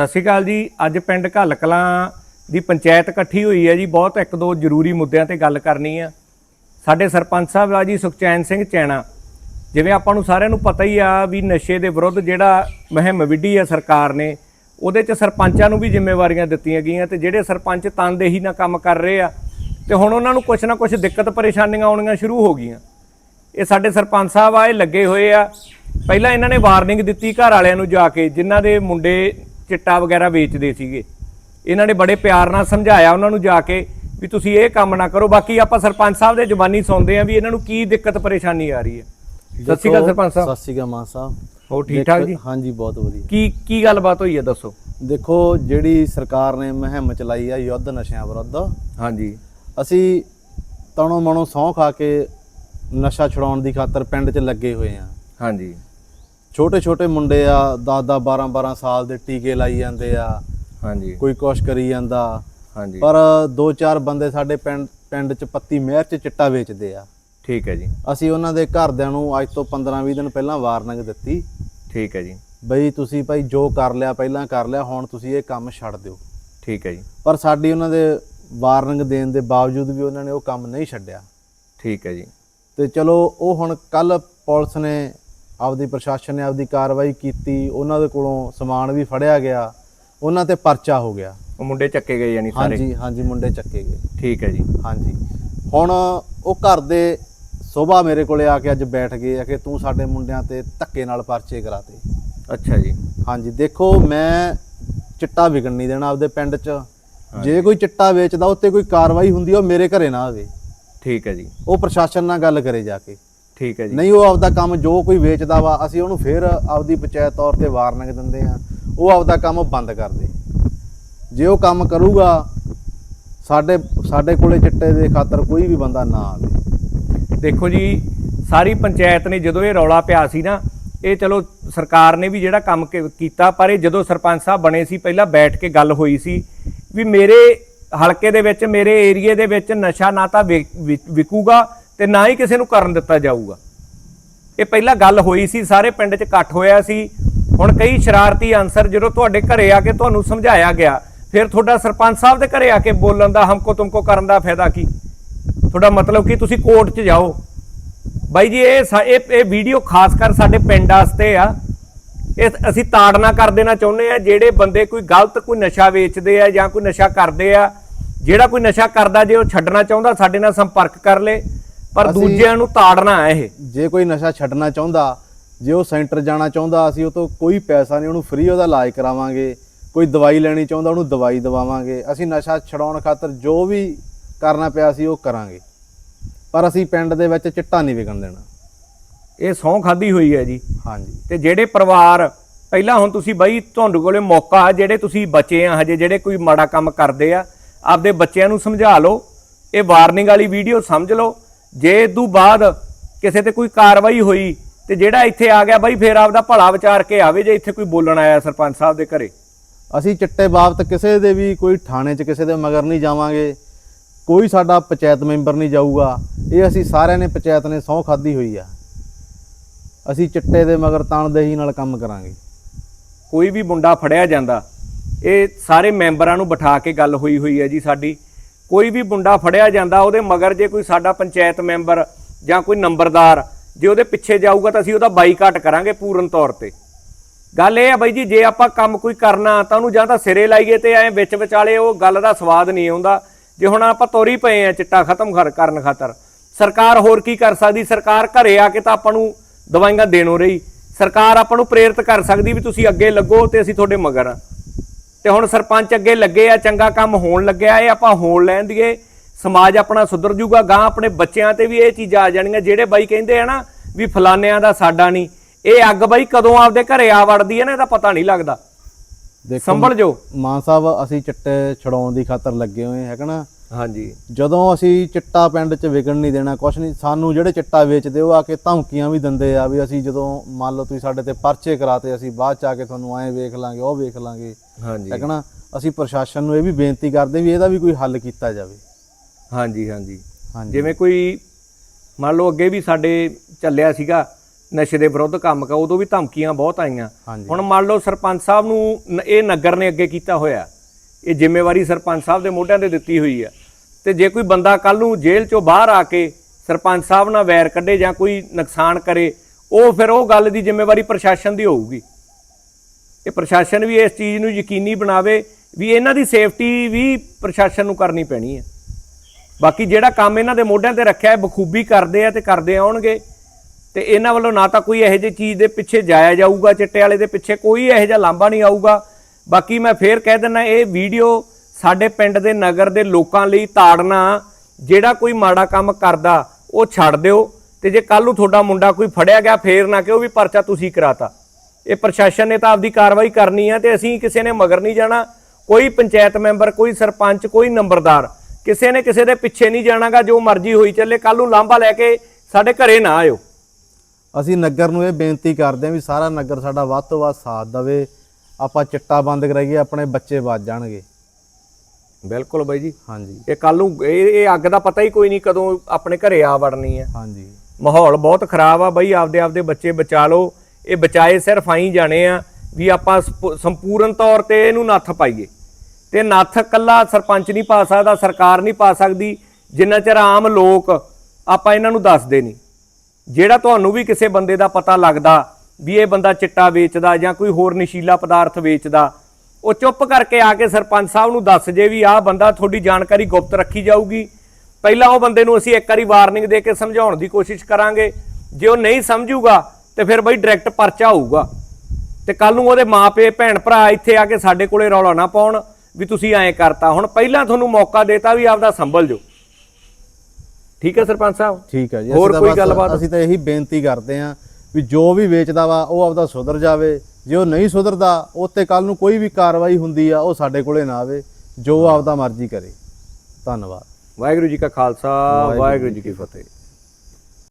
ਸਤਿ ਸ਼੍ਰੀ ਅਕਾਲ ਜੀ। ਅੱਜ ਪਿੰਡ ਘੱਲ ਕਲਾਂ ਦੀ ਪੰਚਾਇਤ ਇਕੱਠੀ ਹੋਈ ਹੈ ਜੀ। ਬਹੁਤ ਇੱਕ ਦੋ ਜ਼ਰੂਰੀ ਮੁੱਦਿਆਂ ਤੇ ਗੱਲ ਕਰਨੀ ਆ। ਸਾਡੇ ਸਰਪੰਚ ਸਾਹਿਬ ਆ ਜੀ ਸੁਖਚੈਨ ਸਿੰਘ ਚੈਣਾ, ਜਿਵੇਂ ਆਪਾਂ ਨੂੰ ਸਾਰਿਆਂ ਨੂੰ ਪਤਾ ਹੀ ਆ ਵੀ ਨਸ਼ੇ ਦੇ ਵਿਰੁੱਧ ਜਿਹੜਾ ਮੁਹਿੰਮ ਵਿੱਢੀ ਆ ਸਰਕਾਰ ਨੇ, ਉਹਦੇ 'ਚ ਸਰਪੰਚਾਂ ਨੂੰ ਵੀ ਜ਼ਿੰਮੇਵਾਰੀਆਂ ਦਿੱਤੀਆਂ ਗਈਆਂ ਤੇ ਜਿਹੜੇ ਸਰਪੰਚ ਤਨਦੇਹੀ ਨਾਲ ਕੰਮ ਕਰ ਰਹੇ ਆ, ਤੇ ਹੁਣ ਉਹਨਾਂ ਨੂੰ ਕੁਛ ਨਾ ਕੁਛ ਦਿੱਕਤ ਪਰੇਸ਼ਾਨੀਆਂ ਆਉਣੀਆਂ ਸ਼ੁਰੂ ਹੋ ਗਈਆਂ। ਇਹ ਸਾਡੇ ਸਰਪੰਚ ਸਾਹਿਬ ਆ ਇਹ ਲੱਗੇ ਹੋਏ ਆ। ਪਹਿਲਾਂ ਇਹਨਾਂ ਨੇ ਵਾਰਨਿੰਗ ਦਿੱਤੀ ਘਰ ਵਾਲਿਆਂ ਨੂੰ ਜਾ ਕੇ, ਜਿਨ੍ਹਾਂ ਦੇ ਮੁੰਡੇ ਚਿੱਟਾ ਵਗੈਰਾ ਵੇਚਦੇ ਸੀਗੇ। ਇਹਨਾਂ ਨੇ ਬੜੇ ਪਿਆਰ ਨਾਲ ਸਮਝਾਇਆ ਉਹਨਾਂ ਨੂੰ ਜਾ ਕੇ ਵੀ ਤੁਸੀਂ ਇਹ ਕੰਮ ਨਾ ਕਰੋ। ਬਾਕੀ ਆਪਾਂ ਸਰਪੰਚ ਸਾਹਿਬ ਦੇ ਜ਼ੁਬਾਨੀ ਸੁਣਦੇ ਆ ਵੀ ਇਹਨਾਂ ਨੂੰ ਕੀ ਦਿੱਕਤ ਪਰੇਸ਼ਾਨੀ ਆ ਰਹੀ ਹੈ। ਸਤਿ ਸ਼੍ਰੀ ਅਕਾਲ ਸਰਪੰਚ ਸਾਹਿਬ। ਸਤਿ ਸ਼੍ਰੀ ਅਕਾਲ ਮਾਨ ਸਾਹਿਬ। ਹੋ ਠੀਕ ਠਾਕ ਜੀ? ਹਾਂਜੀ ਬਹੁਤ ਵਧੀਆ। ਕੀ ਕੀ ਗੱਲਬਾਤ ਹੋਈ ਹੈ ਦੱਸੋ। ਦੇਖੋ ਜਿਹੜੀ ਸਰਕਾਰ ਨੇ ਮੁਹਿੰਮ ਚਲਾਈ ਆ ਯੁੱਧ ਨਸ਼ਿਆਂ ਵਿਰੁੱਧ ਹਾਂਜੀ। ਅਸੀਂ ਤਣੋ ਮਨੋ ਸਹੁੰ ਖਾ ਕੇ ਨਸ਼ਾ ਛੁਡਾਉਣ ਦੀ ਖਾਤਰ ਪਿੰਡ 'ਚ ਲੱਗੇ ਹੋਏ ਆ ਹਾਂਜੀ। ਛੋਟੇ ਛੋਟੇ ਮੁੰਡੇ ਆ 10 10 12 12 ਸਾਲ ਦੇ ਟੀਕੇ ਲਾਈ ਜਾਂਦੇ ਆ। ਹਾਂਜੀ। ਕੋਈ ਕੁਛ ਕਰੀ ਜਾਂਦਾ। ਹਾਂਜੀ। ਪਰ ਦੋ ਚਾਰ ਬੰਦੇ ਸਾਡੇ ਪਿੰਡ ਪਿੰਡ 'ਚ ਪੱਤੀ ਮਹਿਰ 'ਚ ਚਿੱਟਾ ਵੇਚਦੇ ਆ। ਠੀਕ ਹੈ ਜੀ। ਅਸੀਂ ਉਹਨਾਂ ਦੇ ਘਰਦਿਆਂ ਨੂੰ ਅੱਜ ਤੋਂ 15 20 ਦਿਨ ਪਹਿਲਾਂ ਵਾਰਨਿੰਗ ਦਿੱਤੀ। ਠੀਕ ਹੈ ਜੀ। ਬਈ ਤੁਸੀਂ ਭਾਈ ਜੋ ਕਰ ਲਿਆ ਪਹਿਲਾਂ ਕਰ ਲਿਆ ਹੁਣ ਤੁਸੀਂ ਇਹ ਕੰਮ ਛੱਡ ਦਿਓ। ਠੀਕ ਹੈ ਜੀ। ਪਰ ਸਾਡੀ ਉਹਨਾਂ ਦੇ ਵਾਰਨਿੰਗ ਦੇਣ ਦੇ ਬਾਵਜੂਦ ਵੀ ਉਹਨਾਂ ਨੇ ਉਹ ਕੰਮ ਨਹੀਂ ਛੱਡਿਆ। ਠੀਕ ਹੈ ਜੀ। ਤੇ ਚਲੋ ਉਹ ਹੁਣ ਕੱਲ ਪੁਲਿਸ ਨੇ ਆਪਦੀ ਪ੍ਰਸ਼ਾਸਨ ਨੇ ਆਪਦੀ ਕਾਰਵਾਈ ਕੀਤੀ ਉਹਨਾਂ ਦੇ ਕੋਲੋਂ ਸਮਾਨ ਵੀ ਫੜਿਆ ਗਿਆ ਉਹਨਾਂ ਤੇ ਪਰਚਾ ਹੋ ਗਿਆ। ਉਹ ਮੁੰਡੇ ਚੱਕੇ ਗਏ ਯਾਨੀ ਸਾਰੇ? ਹਾਂਜੀ ਹਾਂਜੀ ਮੁੰਡੇ ਚੱਕੇ ਗਏ। ਠੀਕ ਹੈ ਜੀ। ਹਾਂਜੀ। ਹੁਣ ਉਹ ਘਰ ਦੇ ਸਵੇਰ ਮੇਰੇ ਕੋਲੇ ਆ ਕੇ ਅੱਜ ਬੈਠ ਗਏ ਆ ਕਿ ਤੂੰ ਸਾਡੇ ਮੁੰਡਿਆਂ ਤੇ ਧੱਕੇ ਨਾਲ ਪਰਚੇ ਕਰਾਤੇ ਅੱਛਾ ਜੀ। ਹਾਂਜੀ ਦੇਖੋ ਮੈਂ ਚਿੱਟਾ ਵਿਕਣ ਨਹੀਂ ਦੇਣਾ ਆਪਦੇ ਪਿੰਡ 'ਚ। ਜੇ ਕੋਈ ਚਿੱਟਾ ਵੇਚਦਾ ਉੱਤੇ ਕੋਈ ਕਾਰਵਾਈ ਹੁੰਦੀ ਉਹ ਮੇਰੇ ਘਰੇ ਨਾ ਆਵੇ। ਠੀਕ ਹੈ ਜੀ। ਉਹ ਪ੍ਰਸ਼ਾਸਨ ਨਾਲ ਗੱਲ ਕਰੇ ਜਾ ਕੇ। ਠੀਕ ਹੈ ਜੀ। ਨਹੀਂ ਉਹ ਆਪਦਾ ਕੰਮ ਜੋ ਕੋਈ ਵੇਚਦਾ ਵਾ ਅਸੀਂ ਉਹਨੂੰ ਫੇਰ ਆਪਦੀ ਪੰਚਾਇਤ ਤੌਰ ਤੇ ਵਾਰਨਿੰਗ ਦਿੰਦੇ ਆ ਉਹ ਆਪਦਾ ਕੰਮ ਬੰਦ ਕਰ ਦੇ। ਜੇ ਉਹ ਕੰਮ ਕਰੂਗਾ ਸਾਡੇ ਸਾਡੇ ਕੋਲੇ ਚਿੱਟੇ ਦੇ ਖਾਤਰ ਕੋਈ ਵੀ ਬੰਦਾ ਨਾ ਆਵੇ। ਦੇਖੋ ਜੀ ਸਾਰੀ ਪੰਚਾਇਤ ਨੇ ਜਦੋਂ ਇਹ ਰੌਲਾ ਪਿਆ ਸੀ ਨਾ ਇਹ ਚਲੋ ਸਰਕਾਰ ਨੇ ਵੀ ਜਿਹੜਾ ਕੰਮ ਕੀਤਾ ਪਰ ਇਹ ਜਦੋਂ ਸਰਪੰਚ ਸਾਹਿਬ ਬਣੇ ਸੀ ਪਹਿਲਾਂ ਬੈਠ ਕੇ ਗੱਲ ਹੋਈ ਸੀ ਵੀ ਮੇਰੇ ਹਲਕੇ ਦੇ ਵਿੱਚ ਮੇਰੇ ਏਰੀਏ ਦੇ ਵਿੱਚ ਨਸ਼ਾ ਨਾ ਤਾਂ ਵਿਕ- ਵਿਕ- ਵਿਕੂਗਾ ਤੇ ਨਾ ਹੀ ਕਿਸੇ ਨੂੰ ਕਰਨ ਦਿੱਤਾ ਜਾਊਗਾ। ਇਹ ਪਹਿਲਾਂ ਗੱਲ ਹੋਈ ਸੀ, ਸਾਰੇ ਪਿੰਡ 'ਚ ਇਕੱਠ ਹੋਇਆ ਸੀ। ਹੁਣ ਕਈ ਸ਼ਰਾਰਤੀ ਅਨਸਰ ਜਦੋਂ ਤੁਹਾਡੇ ਘਰੇ ਆ ਕੇ ਤੁਹਾਨੂੰ ਸਮਝਾਇਆ ਗਿਆ, ਫਿਰ ਤੁਹਾਡਾ ਸਰਪੰਚ ਸਾਹਿਬ ਦੇ ਘਰੇ ਆ ਕੇ ਬੋਲਣ ਦਾ ਹਮਕੋ ਤੁਮਕੋ ਕਰਨ ਦਾ ਫਾਇਦਾ ਕੀ? ਤੁਹਾਡਾ ਮਤਲਬ ਕਿ? ਤੁਸੀਂ ਕੋਰਟ 'ਚ ਜਾਓ। ਬਾਈ ਜੀ, ਇਹ ਸਾ- ਇਹ ਇਹ ਵੀਡੀਓ ਖਾਸ ਕਰ ਸਾਡੇ ਪਿੰਡ ਵਾਸਤੇ ਆ। ਇਹ ਅਸੀਂ ਤਾੜਨਾ ਕਰ ਦੇਣਾ ਚਾਹੁੰਦੇ ਆ। ਜਿਹੜੇ ਬੰਦੇ ਕੋਈ ਗਲਤ ਕੋਈ ਨਸ਼ਾ ਵੇਚਦੇ ਆ ਜਾਂ ਕੋਈ ਨਸ਼ਾ ਕਰਦੇ ਆ, ਜਿਹੜਾ ਕੋਈ ਨਸ਼ਾ ਕਰਦਾ ਜੇ ਉਹ ਛੱਡਣਾ ਚਾਹੁੰਦਾ, ਸਾਡੇ ਨਾਲ ਸੰਪਰਕ ਕਰ ਲੇ। ਪਰ ਅਸੀਂ- ਦੂਜਿਆਂ ਨੂੰ ਤਾੜਨਾ ਹੈ ਇਹ। ਜੇ ਕੋਈ ਨਸ਼ਾ ਛੱਡਣਾ ਚਾਹੁੰਦਾ ਜੇ ਉਹ ਸੈਂਟਰ ਜਾਣਾ ਚਾਹੁੰਦਾ ਅਸੀਂ ਉਹ ਤੋਂ ਕੋਈ ਪੈਸਾ ਨਹੀਂ ਉਹਨੂੰ ਫ੍ਰੀ ਉਹਦਾ ਇਲਾਜ ਕਰਾਵਾਂਗੇ। ਕੋਈ ਦਵਾਈ ਲੈਣੀ ਚਾਹੁੰਦਾ ਉਹਨੂੰ ਦਵਾਈ ਦਵਾਵਾਂਗੇ। ਅਸੀਂ ਨਸ਼ਾ ਛਡਾਉਣ ਖਾਤਰ ਜੋ ਵੀ ਕਰਨਾ ਪਿਆ ਸੀ ਉਹ ਕਰਾਂਗੇ। ਪਰ ਅਸੀਂ ਪਿੰਡ ਦੇ ਵਿੱਚ ਚਿੱਟਾ ਨਹੀਂ ਵਿਕਣ ਦੇਣਾ। ਇਹ ਸਹੁੰ ਖਾਦੀ ਹੋਈ ਹੈ ਜੀ। ਹਾਂਜੀ। ਤੇ ਜਿਹੜੇ ਪਰਿਵਾਰ ਪਹਿਲਾਂ ਹੁਣ ਤੁਸੀਂ ਬਾਈ ਤੁਹਾਡੇ ਕੋਲੇ ਮੌਕਾ ਆ ਜਿਹੜੇ ਤੁਸੀਂ ਬੱਚੇ ਆ ਹਜੇ ਜਿਹੜੇ ਕੋਈ ਮਾੜਾ ਕੰਮ ਕਰਦੇ ਆ ਆਪਦੇ ਬੱਚਿਆਂ ਨੂੰ ਸਮਝਾ ਲਓ। ਇਹ ਵਾਰਨਿੰਗ ਵਾਲੀ ਵੀਡੀਓ ਸਮਝ ਲਓ। ਜੇ ਇਦੋਂ ਬਾਅਦ ਕਿਸੇ ਤੇ ਕੋਈ ਕਾਰਵਾਈ ਹੋਈ ਤੇ ਜਿਹੜਾ ਇੱਥੇ ਆ ਗਿਆ ਬਾਈ ਫੇਰ ਆਪਦਾ ਭਲਾ ਵਿਚਾਰ ਕੇ ਆਵੇ ਜੇ ਇੱਥੇ ਕੋਈ ਬੋਲਣ ਆਇਆ ਸਰਪੰਚ ਸਾਹਿਬ ਦੇ ਘਰੇ। ਅਸੀਂ ਚਿੱਟੇ ਬਾਬਤ ਕਿਸੇ ਦੇ ਵੀ ਕੋਈ ਥਾਣੇ 'ਚ ਕਿਸੇ ਦੇ ਮਗਰ ਨਹੀਂ ਜਾਵਾਂਗੇ ਕੋਈ ਸਾਡਾ ਪੰਚਾਇਤ ਮੈਂਬਰ ਨਹੀਂ ਜਾਊਗਾ ਇਹ ਅਸੀਂ ਸਾਰਿਆਂ ਨੇ ਪੰਚਾਇਤ ਨੇ ਸਹੁੰ ਖਾਦੀ ਹੋਈ ਆ। ਅਸੀਂ ਚਿੱਟੇ ਦੇ ਮਗਰ ਤਣਦੇਹੀ ਨਾਲ ਕੰਮ ਕਰਾਂਗੇ। ਕੋਈ ਵੀ ਮੁੰਡਾ ਫੜਿਆ ਜਾਂਦਾ ਇਹ ਸਾਰੇ ਮੈਂਬਰਾਂ ਨੂੰ ਬਿਠਾ ਕੇ ਗੱਲ ਹੋਈ ਹੋਈ ਹੈ ਜੀ ਸਾਡੀ। ਕੋਈ ਵੀ ਮੁੰਡਾ ਫੜਿਆ ਜਾਂਦਾ, ਉਹਦੇ ਮਗਰ ਜੇ ਕੋਈ ਸਾਡਾ ਪੰਚਾਇਤ ਮੈਂਬਰ ਜਾਂ ਕੋਈ ਨੰਬਰਦਾਰ, ਜੇ ਉਹਦੇ ਪਿੱਛੇ ਜਾਊਗਾ ਤਾਂ ਅਸੀਂ ਉਹਦਾ ਬਾਈਕਾਟ ਕਰਾਂਗੇ ਪੂਰਨ ਤੌਰ ਤੇ। ਗੱਲ ਇਹ ਆ ਬਾਈ ਜੀ, ਜੇ ਆਪਾਂ ਕੰਮ ਕੋਈ ਕਰਨਾ ਤਾਂ ਉਹਨੂੰ ਜਾਂ ਤਾਂ ਸਿਰੇ ਲਾਈਏ ਤੇ ਐ ਵਿੱਚ ਵਿਚਾਲੇ ਉਹ ਗੱਲ ਦਾ ਸਵਾਦ ਨਹੀਂ ਆਉਂਦਾ। ਜੇ ਹੁਣ ਆਪਾਂ ਤੋਰੀ ਪਏ ਆ ਚਿੱਟਾ ਖਤਮ ਕਰ- ਕਰਨ ਖਾਤਰ, ਸਰਕਾਰ ਹੋਰ ਕੀ ਕਰ ਸਕਦੀ? ਸਰਕਾਰ ਘਰੇ ਆ ਕੇ ਤਾਂ ਆਪਾਂ ਨੂੰ ਦਵਾਈਆਂ ਦੇਣੋ ਰਹੀ। ਸਰਕਾਰ ਆਪਾਂ ਨੂੰ ਪ੍ਰੇਰਿਤ ਕਰ ਸਕਦੀ ਵੀ ਤੁਸੀਂ ਅੱਗੇ ਲੱਗੋ ਤੇ ਅਸੀਂ ਤੁਹਾਡੇ ਮਗਰ ਆ। ਤੇ ਹੁਣ ਸਰਪੰਚ ਅੱਗੇ ਲੱਗੇ ਆ ਚੰਗਾ ਕੰਮ ਹੋਣ ਲੱਗਿਆ ਇਹ ਆਪਾਂ ਹੋਣ ਲੈਣ ਦੀਏ। ਸਮਾਜ ਆਪਣਾ ਸੁਧਰ ਜੂਗਾ ਗਾਂ ਆਪਣੇ ਬੱਚਿਆਂ ਤੇ ਵੀ ਇਹ ਚੀਜ਼ਾਂ ਆ ਜਾਣਗੀਆਂ ਜਿਹੜੇ ਬਾਈ ਕਹਿੰਦੇ ਆ ਨਾ ਵੀ ਫਲਾਨਿਆਂ ਦਾ ਸਾਡਾ ਨਹੀਂ। ਇਹ ਅੱਗ ਬਾਈ ਕਦੋਂ ਆਪਦੇ ਘਰੇ ਆ ਵੜਦੀ ਹੈ ਨਾ ਇਹਦਾ ਪਤਾ ਨਹੀਂ ਲੱਗਦਾ। ਦੇਖੋ ਸੰਭਲ ਜੋ ਮਾਨ ਸਾਹਿਬ ਅਸੀਂ ਚਿੱਟੇ ਛਡਾਉਣ ਦੀ ਖਾਤਰ ਲੱਗੇ ਹੋਏ ਹੈਗਾ ਨਾ? ਹਾਂਜੀ। ਜਦੋਂ ਅਸੀਂ ਚਿੱਟਾ ਪਿੰਡ 'ਚ ਵਿਕਣ ਨਹੀਂ ਦੇਣਾ ਕੁਛ ਨਹੀਂ ਸਾਨੂੰ ਜਿਹੜੇ ਚਿੱਟਾ ਵੇਚਦੇ ਉਹ ਆ ਕੇ ਧਮਕੀਆਂ ਵੀ ਦਿੰਦੇ ਆ ਵੀ ਅਸੀਂ ਜਦੋਂ ਮੰਨ ਲਓ ਤੁਸੀਂ ਸਾਡੇ ਤੇ ਪਰਚੇ ਕਰਾਤੇ ਅਸੀਂ ਬਾਅਦ ਚ ਆ ਕੇ ਤੁਹਾਨੂੰ ਐਂ ਵੇਖ ਲਾਂਗੇ ਉਹ ਵੇਖ ਲਾਂਗੇ। ਹਾਂਜੀ। ਹੈਗਾ ਨਾ? ਅਸੀਂ ਪ੍ਰਸ਼ਾਸਨ ਨੂੰ ਇਹ ਵੀ ਬੇਨਤੀ ਕਰਦੇ ਵੀ ਇਹਦਾ ਵੀ ਕੋਈ ਹੱਲ ਕੀਤਾ ਜਾਵੇ। ਹਾਂਜੀ ਹਾਂਜੀ। ਜਿਵੇਂ ਕੋਈ ਮੰਨ ਲਓ ਅੱਗੇ ਵੀ ਸਾਡੇ ਚੱਲਿਆ ਸੀਗਾ ਨਸ਼ੇ ਦੇ ਵਿਰੁੱਧ ਕੰਮ ਕਾ ਉਦੋਂ ਵੀ ਧਮਕੀਆਂ ਬਹੁਤ ਆਈਆਂ। ਹੁਣ ਮੰਨ ਲਓ ਸਰਪੰਚ ਸਾਹਿਬ ਨੂੰ ਨ- ਇਹ ਨਗਰ ਨੇ ਅੱਗੇ ਕੀਤਾ ਹੋਇਆ। ਇਹ ਜ਼ਿੰਮੇਵਾਰੀ ਸਰਪੰਚ ਸਾਹਿਬ ਦੇ ਮੋਢਿਆਂ ਤੇ ਦਿੱਤੀ ਹੋਈ ਆ। ਤੇ ਜੇ ਕੋਈ ਬੰਦਾ ਕੱਲ ਨੂੰ ਜੇਲ੍ਹ ਚੋਂ ਬਾਹਰ ਆ ਕੇ ਸਰਪੰਚ ਸਾਹਿਬ ਨਾਲ ਵੈਰ ਕੱਢੇ ਜਾਂ ਕੋਈ ਨੁਕਸਾਨ ਕਰੇ, ਉਹ ਫਿਰ ਉਹ ਗੱਲ ਦੀ ਜ਼ਿੰਮੇਵਾਰੀ ਪ੍ਰਸ਼ਾਸਨ ਦੀ ਹੋਊਗੀ। ਇਹ ਪ੍ਰਸ਼ਾਸਨ ਵੀ ਇਸ ਚੀਜ਼ ਨੂੰ ਯਕੀਨੀ ਬਣਾਵੇ ਵੀ ਇਹਨਾਂ ਦੀ ਸੇਫਟੀ ਵੀ ਪ੍ਰਸ਼ਾਸਨ ਨੂੰ ਕਰਨੀ ਪੈਣੀ ਹੈ। ਬਾਕੀ ਜਿਹੜਾ ਕੰਮ ਇਹਨਾਂ ਦੇ ਮੋਢਿਆਂ ਤੇ ਰੱਖਿਆ ਹੈ, ਬਖੂਬੀ ਕਰਦੇ ਆ ਤੇ ਕਰਦੇ ਆਉਣਗੇ। ਤੇ ਇਹਨਾਂ ਵੱਲੋਂ ਨਾ ਤਾਂ ਕੋਈ ਇਹੋ ਜਿਹੀ ਚੀਜ਼ ਦੇ ਪਿੱਛੇ ਜਾਇਆ ਜਾਊਗਾ, ਚਿੱਟੇ ਵਾਲੇ ਦੇ ਪਿੱਛੇ ਕੋਈ ਇਹੋ ਜਿਹਾ ਲਾਂਭਾ ਨਹੀਂ ਆਊਗਾ। ਬਾਕੀ ਮੈਂ ਫੇਰ ਕਹਿ ਦਿੰਦਾ, ਇਹ ਵੀਡੀਓ ਸਾਡੇ ਪਿੰਡ ਦੇ ਨਗਰ ਦੇ ਲੋਕਾਂ ਲਈ ਤਾੜਨਾ ਜਿਹੜਾ ਕੋਈ ਮਾੜਾ ਕੰਮ ਕਰਦਾ, ਉਹ ਛੱਡ ਦਿਓ। ਤੇ ਜੇ ਕੱਲ ਨੂੰ ਤੁਹਾਡਾ ਮੁੰਡਾ ਕੋਈ ਫੜਿਆ ਗਿਆ, ਫੇਰ ਨਾ ਕਿ ਉਹ ਵੀ ਪਰਚਾ ਤੁਸੀਂ ਕਰਾਤਾ। ਇਹ ਪ੍ਰਸ਼ਾਸਨ ਨੇ ਤਾਂ ਆਪਦੀ ਕਾਰਵਾਈ ਕਰਨੀ ਹੈ ਤੇ ਅਸੀਂ ਕਿਸੇ ਨੇ ਮਗਰ ਨਹੀਂ ਜਾਣਾ। ਕੋਈ ਪੰਚਾਇਤ ਮੈਂਬਰ, ਕੋਈ ਸਰਪੰਚ, ਕੋਈ ਨੰਬਰਦਾਰ, ਕਿਸੇ ਨੇ ਕਿਸੇ ਦੇ ਪਿੱਛੇ ਨਹੀਂ ਜਾਣਾਗਾ, ਜੋ ਮਰਜ਼ੀ ਹੋਈ ਚੱਲੇ ਕੱਲ ਨੂੰ ਲਾਂਭਾ ਲੈ ਕੇ ਸਾਡੇ ਘਰੇ ਨਾ ਆਇਓ। ਅਸੀਂ ਨਗਰ ਨੂੰ ਇਹ ਬੇਨਤੀ ਕਰਦੇ ਹਾਂ ਵੀ ਸਾਰਾ ਨਗਰ ਸਾਡਾ ਵੱਧ ਤੋਂ ਵੱਧ ਸਾਥ ਦੇਵੇ। ਆਪਾਂ ਚਿੱਟਾ ਬੰਦ ਕਰਾਈਏ, ਆਪਣੇ ਬੱਚੇ ਬਚ ਜਾਣਗੇ। ਬਿਲਕੁਲ ਬਾਈ ਜੀ। ਹਾਂਜੀ। ਇਹ ਕੱਲ ਨੂੰ ਇਹ ਇਹ ਅੱਗ ਦਾ ਪਤਾ ਹੀ ਕੋਈ ਨਹੀਂ ਕਦੋਂ ਆਪਣੇ ਘਰੇ ਆ ਵੜਨੀ ਹੈ। ਹਾਂਜੀ। ਮਾਹੌਲ ਬਹੁਤ ਖਰਾਬ ਆ ਬਈ ਆਪਦੇ ਆਪਦੇ ਬੱਚੇ ਬਚਾ ਲਓ। ਇਹ ਬਚਾਏ ਸਿਰਫ ਆਈ ਜਾਣੇ ਆ ਵੀ ਆਪਾਂ ਸਪ- ਸੰਪੂਰਨ ਤੌਰ ਤੇ ਇਹਨੂੰ ਨੱਥ ਪਾਈਏ। ਤੇ ਨੱਥ ਕੱਲਾ ਸਰਪੰਚ ਨਹੀਂ ਪਾ ਸਕਦਾ ਸਰਕਾਰ ਨਹੀਂ ਪਾ ਸਕਦੀ। ਜਿੰਨਾ ਚਿਰ ਆਮ ਲੋਕ ਆਪਾਂ ਇਹਨਾਂ ਨੂੰ ਦੱਸਦੇ ਨਹੀਂ। ਜਿਹੜਾ ਤੁਹਾਨੂੰ ਵੀ ਕਿਸੇ ਬੰਦੇ ਦਾ ਪਤਾ ਲੱਗਦਾ ਵੀ ਇਹ ਬੰਦਾ ਚਿੱਟਾ ਵੇਚਦਾ ਜਾਂ ਕੋਈ ਹੋਰ ਨਸ਼ੀਲਾ ਪਦਾਰਥ ਵੇਚਦਾ ਉਹ ਚੁੱਪ ਕਰਕੇ ਆ ਕੇ ਸਰਪੰਚ ਸਾਹਿਬ ਨੂੰ ਦੱਸ ਜੇ ਵੀ ਆਹ ਬੰਦਾ ਤੁਹਾਡੀ ਜਾਣਕਾਰੀ ਗੁਪਤ ਰੱਖੀ ਜਾਊਗੀ। ਪਹਿਲਾਂ ਉਹ ਬੰਦੇ ਨੂੰ ਅਸੀਂ ਇੱਕ ਵਾਰੀ ਵਾਰਨਿੰਗ ਦੇ ਕੇ ਸਮਝਾਉਣ ਦੀ ਕੋਸ਼ਿਸ਼ ਕਰਾਂਗੇ। ਜੇ ਉਹ ਨਹੀਂ ਸਮਝੂਗਾ ਤੇ ਫਿਰ ਬਈ ਡਾਇਰੈਕਟ ਪਰਚਾ ਹੋਊਗਾ ਤੇ ਕੱਲ ਨੂੰ ਉਹਦੇ ਮਾਪੇ ਭੈਣ ਭਰਾ ਇੱਥੇ ਆ ਕੇ ਸਾਡੇ ਕੋਲੇ ਰੌਲਾ ਨਾ ਪਾਉਣ ਵੀ ਤੁਸੀਂ ਐਂ ਕਰਤਾ। ਹੁਣ ਪਹਿਲਾਂ ਤੁਹਾਨੂੰ ਮੌਕਾ ਦੇਤਾ ਵੀ ਆਪਦਾ ਸੰਭਲ ਜੋ ਠੀਕ ਹੈ ਸਰਪੰਚ ਸਾਹਿਬ? ਠੀਕ ਹੈ ਜੀ। ਹੋਰ ਕੋਈ ਗੱਲਬਾਤ? ਅਸੀਂ ਤਾਂ ਇਹੀ ਬੇਨਤੀ ਕਰਦੇ ਹਾਂ ਵੀ ਜੋ ਵੀ ਵੇਚਦਾ ਵਾ ਉਹ ਆਪਦਾ ਸੁਧਰ ਜਾਵੇ। ਜੇ ਉਹ ਨਹੀਂ ਸੁਧਰਦਾ ਉਹ ਤੇ ਕੱਲ ਨੂੰ ਕੋਈ ਵੀ ਕਾਰਵਾਈ ਹੁੰਦੀ ਆ ਉਹ ਸਾਡੇ ਕੋਲੇ ਨਾ ਆਵੇ। ਜੋ ਆਪਦਾ ਮਰਜ਼ੀ ਕਰੇ। ਧੰਨਵਾਦ। ਵਾਹਿਗੁਰੂ ਜੀ ਕਾ ਖਾਲਸਾ ਵਾਹਿਗੁਰੂ ਜੀ ਕੀ ਫਤਿਹ।